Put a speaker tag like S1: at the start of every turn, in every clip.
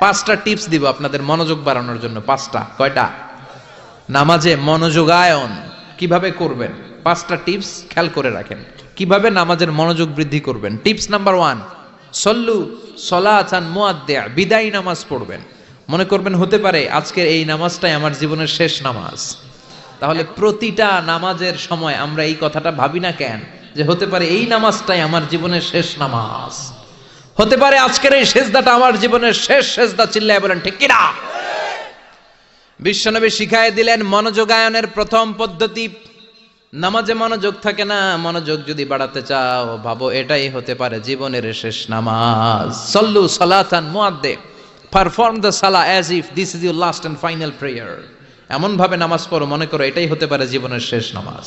S1: পাঁচটা টিপস দিব আপনাদের মনোযোগ বাড়ানোর জন্য, পাঁচটা। কয়টা? নামাজে মনোযোগায়ন, কীভাবে করবেন? পাঁচটা টিপস খেয়াল করে রাখেন। কীভাবে নামাজের মনোযোগ বৃদ্ধি করবেন? টিপস নাম্বার ওয়ান, সল্লু সলাচান মুয়াদ্দেয়া বিদায় নামাজ পড়বেন। মনে করবেন হতে পারে আজকের এই নামাজটাই আমার জীবনের শেষ নামাজ। তাহলে প্রতিটা নামাজের সময় আমরা এই কথাটা ভাবি না কেন? যে হতে পারে এই নামাজটাই আমার জীবনের শেষ নামাজ। হতে পারে আজকের এই সেজদাটা আমার জীবনের শেষ সেজদা চিল্লায় বলেন, ঠিক কিনা? বিশ্বনবী শিখায় দিলেন, মনোযোগায়নের প্রথম পদ্ধতি, নামাজে মনোযোগ থাকে না, মনোযোগ যদি বাড়াতে চাও, ভাবো এটাই হতে পারে জীবনের শেষ নামাজ। সল্লু সালাতান মুয়াদ্দে পারফর্ম দ্য সালা as if this is your last and final prayer এমন ভাবে নামাজ পড়ো, মনে করো এটাই হতে পারে জীবনের শেষ নামাজ।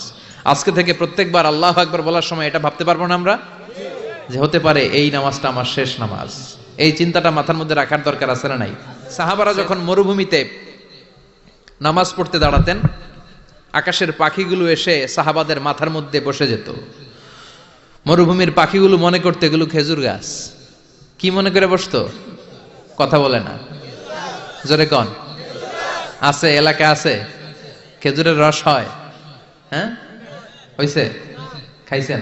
S1: আজকে থেকে প্রত্যেকবার আল্লাহ আকবার বলার সময় এটা ভাবতে পারব না আমরা? যে হতে পারে এই নামাজটা আমার শেষ নামাজ। এই চিন্তাটা মাথার মধ্যে রাখার দরকার আছে না নাই? সাহাবারা যখন মরুভূমিতে নামাজ পড়তে দাঁড়াতেন, আকাশের পাখিগুলো এসে সাহাবাদের মাথার মধ্যে বসে যেত। মরুভূমির পাখিগুলো মনে করতে, এগুলো খেজুর গাছ। কি মনে করে বসতো? কথা বলে না। জোরে কন। আছে, এলাকা আছে? খেজুরের রস হয়। হ্যাঁ? হইছে? খাইছেন?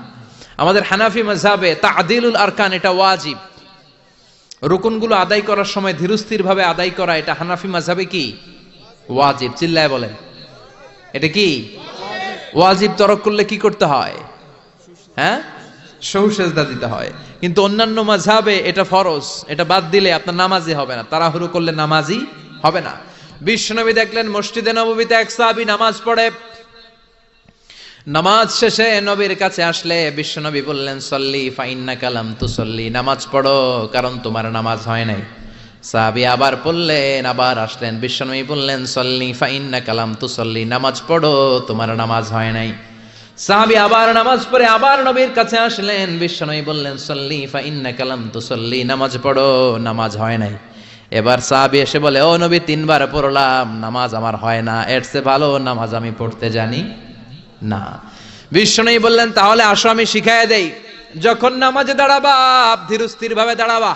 S1: আমাদের হানাফি মজাবে তাদিলুল আরকান, এটা ওয়াজিব। রুকুনগুলো আদায় করার সময় ধীরস্থির ভাবে আদায় করা, এটা হানাফি মাঝাবে কি? ওয়াজিব, চিল্লায় বলেন। এটা কি? ওয়াজিব তরক করলে কি করতে হয়? হ্যাঁ? সহু সেজদা দিতে হয়। কিন্তু অন্যান্য মাঝাবে এটা ফরজ, এটা বাদ দিলে আপনার নামাজি হবে না, তাড়াহুড়ো করলে নামাজি হবে না। বিশ্বনবী দেখলেন, মসজিদে নববীতে এক সাহাবী নামাজ পড়ে নামাজ শেষে নবীর কাছে আসলে বিশ্বনবী বললেন, সল্লি ফাইন্না কালাম তু সল্লি নামাজ পড়ো, কারণ তোমার নামাজ হয় নাই। সাহাবি আবার পড়লেন আবার আসলেন। বিশ্বনবী বললেন, সল্লি ফাইন্না কালাম তু সল্লি নামাজ পড়ো, তোমার নামাজ হয় নাই। সাহাবি আবার নামাজ পড়ে আবার নবীর কাছে আসলেন। বিশ্বনবী বললেন, সল্লি ফাইন্না কালাম তু সল্লি নামাজ পড়ো, নামাজ হয় নাই। এবার সাহাবি এসে বলে, ও নবী, তিনবার পড়লাম, নামাজ আমার হয় না। এর ভালো নামাজ আমি পড়তে জানি। না। বিষ্ণু বললেন, তাহলে আসো, আমি শিখাই দেই। যখন নামাজে দাঁড়াবা ধীরস্থির ভাবে দাঁড়াবা।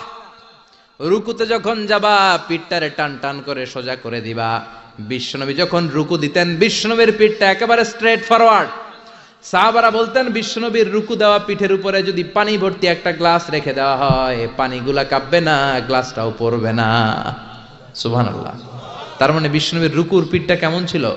S1: রুকুতে যখন যাবা, পিঠটারে টান টান করে সোজা করে দিবা। বিশ্বনবী যখন রুকু দিতেন বিশ্বনবীর পিঠটা একেবারে স্ট্রেট ফরওয়ার্ড সাহাবারা বলতেন বিশ্বনবীর রুকু দেওয়া পিঠের উপরে যদি পানি ভর্তি একটা গ্লাস রেখে দেওয়া হয়, পানিগুলা কাঁপবে না, গ্লাসটাও পড়বে না। সুবহানাল্লাহ। তার মানে বিশ্বনবীর রুকুর পিঠটা কেমন ছিল?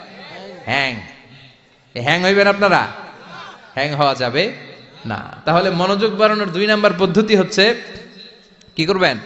S1: হ্যাং। হ্যাং হইবেন আপনারা? হ্যাং হওয়া যাবে না। তাহলে মনোযোগ বাড়ানোর দুই নাম্বার পদ্ধতি হচ্ছে, কি করবেন?